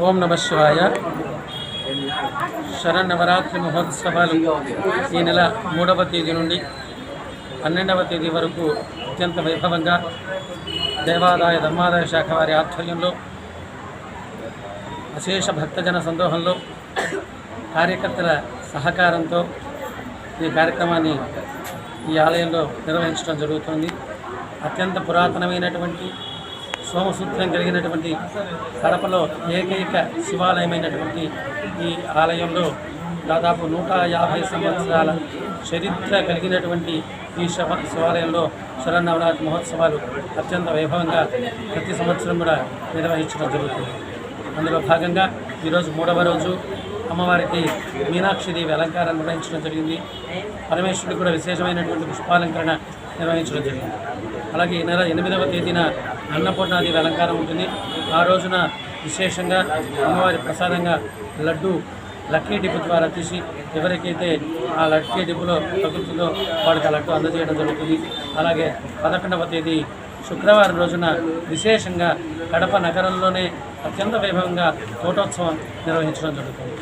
ఓం నమ శివాయ. శరన్నవరాత్రి మహోత్సవాలు ఈ నెల మూడవ తేదీ నుండి పన్నెండవ తేదీ వరకు అత్యంత వైభవంగా దేవాదాయ ధర్మాదాయ శాఖ వారి ఆధ్వర్యంలో అశేష భక్తజన సందోహంలో కార్యకర్తల సహకారంతో ఈ కార్యక్రమాన్ని ఈ ఆలయంలో నిర్వహించడం జరుగుతుంది. అత్యంత పురాతనమైనటువంటి సోమసూత్రం కలిగినటువంటి కడపలో ఏకైక శివాలయమైనటువంటి ఈ ఆలయంలో దాదాపు నూట యాభై సంవత్సరాల చరిత్ర కలిగినటువంటి ఈ శవ శివాలయంలో శరన్నవరాత్రి మహోత్సవాలు అత్యంత వైభవంగా ప్రతి సంవత్సరం కూడా నిర్వహించడం జరుగుతుంది. అందులో భాగంగా ఈరోజు మూడవ రోజు అమ్మవారికి మీనాక్షిదేవి అలంకారం నిర్వహించడం జరిగింది. పరమేశ్వరుడికి కూడా విశేషమైనటువంటి పుష్పాలంకరణ నిర్వహించడం జరిగింది. అలాగే ఈ నెల ఎనిమిదవ తేదీన అన్నపూర్ణాదేవి అలంకారం ఉంటుంది. ఆ రోజున విశేషంగా అమ్మవారి ప్రసాదంగా లడ్డు లక్కీ డిప్పు ద్వారా తీసి ఎవరికైతే ఆ లక్కీ డిప్పులో తగ్గుతుందో వాడికి ఆ లడ్డు అందజేయడం జరుగుతుంది. అలాగే పదకొండవ తేదీ శుక్రవారం రోజున విశేషంగా కడప నగరంలోనే అత్యంత వైభవంగా తోటోత్సవం నిర్వహించడం జరుగుతుంది.